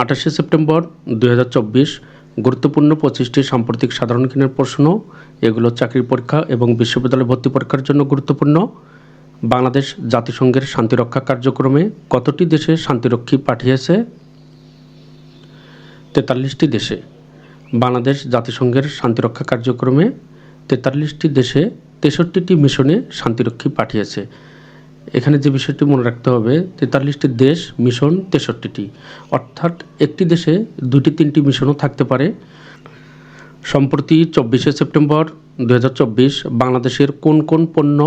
আঠাশে সেপ্টেম্বর দুই হাজার চব্বিশ গুরুত্বপূর্ণ পঁচিশটি সাম্প্রতিক সাধারণ জ্ঞানের প্রশ্ন। এগুলো চাকরির পরীক্ষা এবং বিশ্ববিদ্যালয় ভর্তি পরীক্ষার জন্য গুরুত্বপূর্ণ। বাংলাদেশ জাতিসংঘের শান্তিরক্ষা কার্যক্রমে কতটি দেশে শান্তিরক্ষী পাঠিয়েছে? তেতাল্লিশটি দেশে। বাংলাদেশ জাতিসংঘের শান্তিরক্ষা কার্যক্রমে তেতাল্লিশটি দেশে তেষট্টিটি মিশনে শান্তিরক্ষী পাঠিয়েছে। এখানে যে বিষয়টি মনে রাখতে হবে, তেতাল্লিশটি দেশ মিশন তেষট্টিটি। অর্থাৎ একটি দেশে দুটি তিনটি মিশনও থাকতে পারে। সম্প্রতি চব্বিশে সেপ্টেম্বর দুই হাজার চব্বিশ বাংলাদেশের কোন কোন পণ্য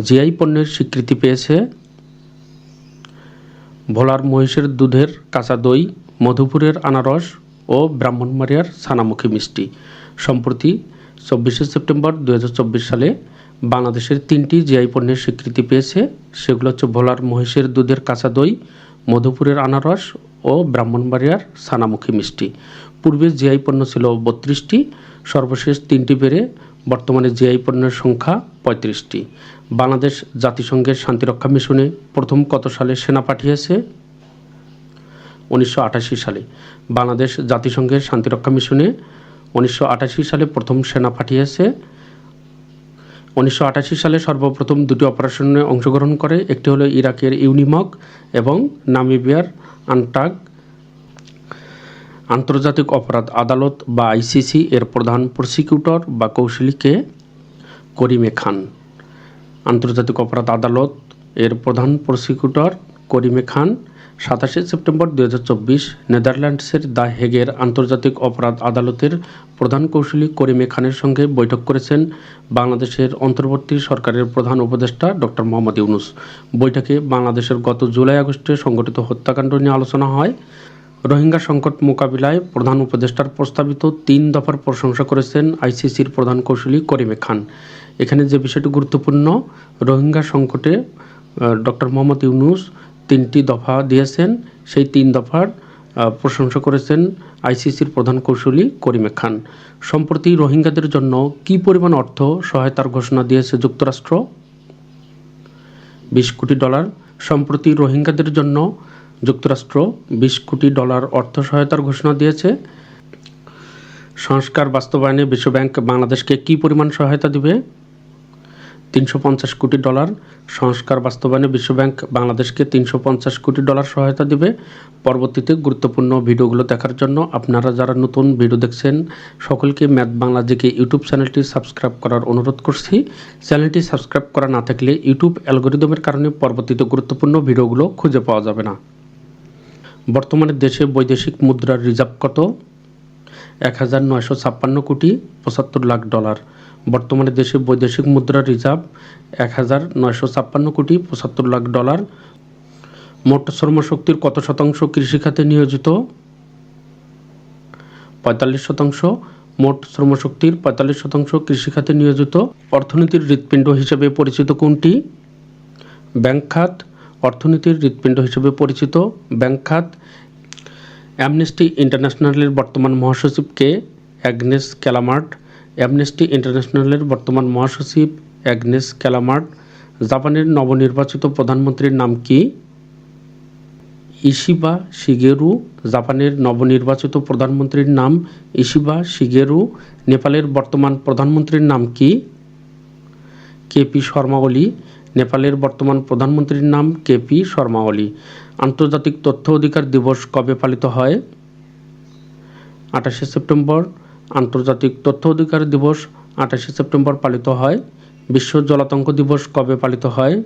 জিআই পণ্যের স্বীকৃতি পেয়েছে? ভোলার মহিষের দুধের কাঁচা দই, মধুপুরের আনারস ও ব্রাহ্মণবাড়িয়ার ছানামুখী মিষ্টি। সম্প্রতি চব্বিশে সেপ্টেম্বর দুই হাজার চব্বিশ সালে বাংলাদেশের তিনটি জিআই পণ্যের স্বীকৃতি পেয়েছে। সেগুলো হচ্ছে ভোলার মহিষের দুধের কাঁচা দই, মধুপুরের আনারস ও ব্রাহ্মণবাড়িয়ার ছানামুখী মিষ্টি। পূর্বে জিআই পণ্য ছিল বত্রিশটি, সর্বশেষ তিনটি বেড়ে বর্তমানে জিআই পণ্যের সংখ্যা পঁয়ত্রিশটি। বাংলাদেশ জাতিসংঘের শান্তিরক্ষা মিশনে প্রথম কত সালে সেনা পাঠিয়েছে? উনিশশো আটাশি সালে। বাংলাদেশ জাতিসংঘের শান্তিরক্ষা মিশনে উনিশশো আটাশি সালে প্রথম সেনা পাঠিয়েছে। উনিশশো আটাশি সালে সর্বপ্রথম দুটি অপারেশনে অংশগ্রহণ করে, একটি হলো ইরাকের ইউনিমক এবং নামিবিয়ার আনটাগ আন্তর্জাতিক অপরাধ আদালত বা আইসিসি এর প্রধান প্রসিকিউটর বা কৌশলীকে করিমে খান। আন্তর্জাতিক অপরাধ আদালত এর প্রধান প্রসিকিউটর করিমে খান, সাতাশে সেপ্টেম্বর দুই হাজার চব্বিশ, নেদারল্যান্ডসের দ্য হেগের আন্তর্জাতিক অপরাধ আদালতের প্রধান কৌশলী করিমে খানের সঙ্গে বৈঠক করেছেন বাংলাদেশের অন্তর্বর্তী সরকারের প্রধান উপদেষ্টা ডক্টর মোহাম্মদ ইউনুস। বৈঠকে বাংলাদেশের গত জুলাই আগস্টে সংঘটিত হত্যাকাণ্ড নিয়ে আলোচনা হয়। রোহিঙ্গা সংকট মোকাবিলায় প্রধান উপদেষ্টার প্রস্তাবিত তিন দফার প্রশংসা করেছেন আইসিসির প্রধান কৌশলী করিমে খান। এখানে যে বিষয়টি গুরুত্বপূর্ণ, রোহিঙ্গা সংকটে ডক্টর মোহাম্মদ ইউনুস তিনটি দফা দিয়েছেন। সেই তিন দফার প্রশংসা করেছেন আইসিসির প্রধান কৌশলী করিমে খান। সম্প্রতি রোহিঙ্গাদের জন্য কি পরিমাণ অর্থ সহায়তার ঘোষণা দিয়েছে যুক্তরাষ্ট্র? বিশ কোটি ডলার। সম্প্রতি রোহিঙ্গাদের জন্য যুক্তরাষ্ট্র বিশ কোটি ডলার অর্থ সহায়তার ঘোষণা দিয়েছে। সংস্কার বাস্তবায়নে বিশ্বব্যাংক বাংলাদেশকে কি পরিমাণ সহায়তা দিবে? তিনশো পঞ্চাশ কোটি ডলার। সংস্কার বাস্তবায়নে বিশ্বব্যাংক বাংলাদেশকে তিনশো পঞ্চাশ কোটি ডলার সহায়তা দিবে। পরবর্তীতে গুরুত্বপূর্ণ ভিডিওগুলো দেখার জন্য আপনারা যারা নতুন ভিডিও দেখছেন, সকলকে ম্যাথ বাংলা জিকে ইউটিউব চ্যানেলটি সাবস্ক্রাইব করার অনুরোধ করছি। চ্যানেলটি সাবস্ক্রাইব করা না থাকলে ইউটিউব অ্যালগোরিদমের কারণে পরবর্তীতে গুরুত্বপূর্ণ ভিডিওগুলো খুঁজে পাওয়া যাবে না। বর্তমানে দেশে বৈদেশিক মুদ্রার রিজার্ভ কত? এক হাজার নয়শো ছাপ্পান্ন কোটি পঁচাত্তর লাখ ডলার। বর্তমানে দেশে বৈদেশিক মুদ্রা রিজার্ভ এক হাজার নয়শো ছাপ্পান্ন কোটি পঁচাত্তর লাখ ডলার। মোট শ্রমশক্তির কত শতাংশ কৃষিখাতে নিয়োজিত? পঁয়তাল্লিশ শতাংশ। মোট শ্রমশক্তির পঁয়তাল্লিশ শতাংশ কৃষিখাতে নিয়োজিত। অর্থনীতির হৃৎপিণ্ড হিসেবে পরিচিত কোনটি? ব্যাংক খাত। অর্থনীতির হৃৎপিণ্ড হিসেবে পরিচিত ব্যাংক খাত। অ্যামনেস্টি ইন্টারন্যাশনালের বর্তমান মহাসচিবকে অ্যাগনেস ক্যালামার্ট। অ্যামনেস্টি ইন্টারন্যাশনালের বর্তমান মহাসচিব অ্যাগনেস ক্যালামার্ট জাপানের নবনির্বাচিত প্রধানমন্ত্রীর নাম কি? ইশিবা শিগেরু জাপানের নবনির্বাচিত প্রধানমন্ত্রীর নাম ইশিবা শিগেরু নেপালের বর্তমান প্রধানমন্ত্রীর নাম কি? কেপি শর্মা ওলি নেপালের বর্তমান প্রধানমন্ত্রীর নাম কেপি শর্মা ওলি আন্তর্জাতিক তথ্য অধিকার দিবস কবে পালিত হয়? আঠাশে সেপ্টেম্বর আন্তর্জাতিক তথ্য অধিকার দিবস আঠাশে সেপ্টেম্বর পালিত হয়। বিশ্ব জলাতঙ্ক দিবস কবে পালিত হয়?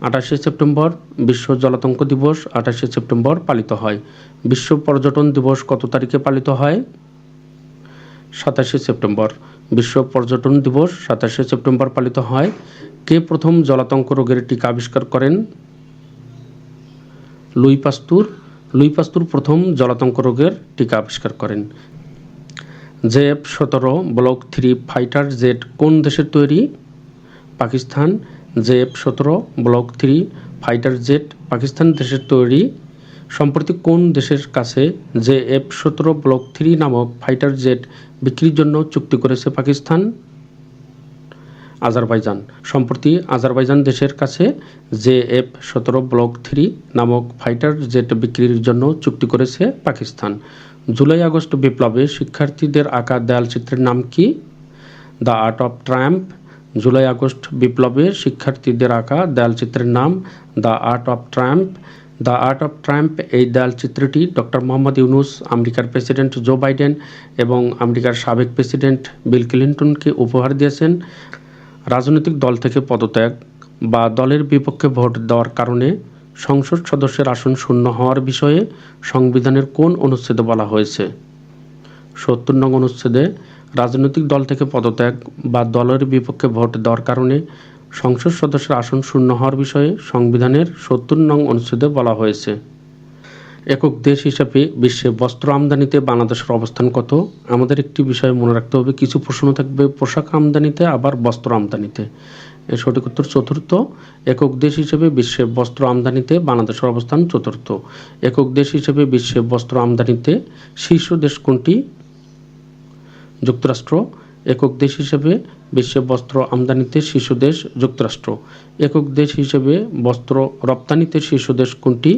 আঠাশে সেপ্টেম্বর বিশ্ব জলাতঙ্ক দিবস আঠাশে সেপ্টেম্বর পালিত হয়। বিশ্ব পর্যটন দিবস কত তারিখে পালিত হয়? সাতাশে সেপ্টেম্বর। বিশ্ব পর্যটন দিবস সাতাশে সেপ্টেম্বর পালিত হয়। কে প্রথম জলাতঙ্ক রোগের টিকা আবিষ্কার করেন? লুই পাস্তুর। লুই পাস্তুর প্রথম জলাতঙ্ক রোগের টিকা আবিষ্কার করেন। জেএফ সতেরো, ব্লক থ্রি, ফাইটার জেট কোন দেশের তৈরি? পাকিস্তান, জেএফ সতেরো, block three, fighter jet Pakistan দেশের তৈরি। সম্প্রতি কোন দেশের কাছে জে এফ সতেরো, ব্লক থ্রি নামক ফাইটার জেট বিক্রির জন্য চুক্তি করেছে পাকিস্তান? আজারবাইজান। সম্প্রতি আজারবাইজান দেশের কাছে জে এফ সতেরো, ব্লক থ্রি নামক ফাইটার জেট বিক্রির জন্য চুক্তি করেছে পাকিস্তান। জুলাই আগস্ট বিপ্লবে শিক্ষার্থীদের আঁকা দেয়ালচিত্রের নাম কি? The art of triumph July August বিপ্লবে শিক্ষার্থীদের আঁকা দেয়ালচিত্রের নাম the art of triumph the art of Trump এই দেয়ালচিত্রটি ডক্টর মোহাম্মদ ইউনুস, আমেরিকার প্রেসিডেন্ট জো বাইডেন এবং আমেরিকার সাবেক প্রেসিডেন্ট বিল ক্লিন্টনকে উপহার দিয়েছেন। রাজনৈতিক দল থেকে পদত্যাগ বা দলের বিপক্ষে ভোট দেওয়ার কারণে সংসদ সদস্যের আসন শূন্য হওয়ার বিষয়ে সংবিধানের কোন অনুচ্ছেদে বলা হয়েছে? সত্তর নং অনুচ্ছেদে, রাজনৈতিক দল থেকে পদত্যাগ বা দলের বিপক্ষে ভোট দেওয়ার কারণে সংসদ সদস্যের আসন শূন্য হওয়ার বিষয়ে সংবিধানের সত্তর নং অনুচ্ছেদে বলা হয়েছে। একক দেশ হিসাবে বিশ্বে বস্ত্র আমদানিতে বাংলাদেশের অবস্থান কত? আমাদের একটি বিষয় মনে রাখতে হবে, কিছু প্রশ্ন থাকবে, পোশাক আমদানিতে, আবার বস্ত্র আমদানিতে। এর সঠিক উত্তর চতুর্থ। একক দেশ হিসেবে বিশ্বে বস্ত্র আমদানিতে বাংলাদেশের অবস্থান চতুর্থ। একক দেশ হিসেবে বিশ্বে বস্ত্র আমদানিতে শীর্ষ দেশ কোনটি? যুক্তরাষ্ট্র। একক দেশ হিসেবে বিশ্বে বস্ত্র আমদানিতে শীর্ষ দেশ যুক্তরাষ্ট্র। একক দেশ হিসেবে বস্ত্র রপ্তানিতে শীর্ষ দেশ কোনটি?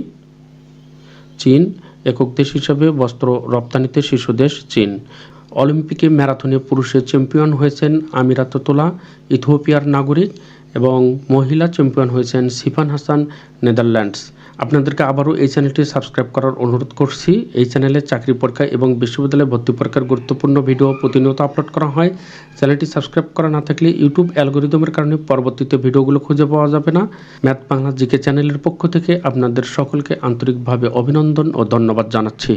চীন। একক দেশ হিসেবে বস্ত্র রপ্তানিতে শীর্ষ দেশ চীন। অলিম্পিকে ম্যারাথনে পুরুষের চ্যাম্পিয়ন হয়েছেন আমিরাতোলা ইথিওপিয়ার নাগরিক এবং মহিলা চ্যাম্পিয়ন হয়েছেন সিফান হাসান, নেদারল্যান্ডস। আপনাদেরকে আবারও এই চ্যানেলটি সাবস্ক্রাইব করার অনুরোধ করছি। এই চ্যানেলে চাকরি পরীক্ষা এবং বিশ্ববিদ্যালয়ে ভর্তি পরীক্ষার গুরুত্বপূর্ণ ভিডিও প্রতিনিয়ত আপলোড করা হয়। চ্যানেলটি সাবস্ক্রাইব করা না থাকলে ইউটিউব অ্যালগোরিদমের কারণে পরবর্তীতে ভিডিওগুলো খুঁজে পাওয়া যাবে না। ম্যাথ বাংলা জিকে চ্যানেলের পক্ষ থেকে আপনাদের সকলকে আন্তরিকভাবে অভিনন্দন ও ধন্যবাদ জানাচ্ছি।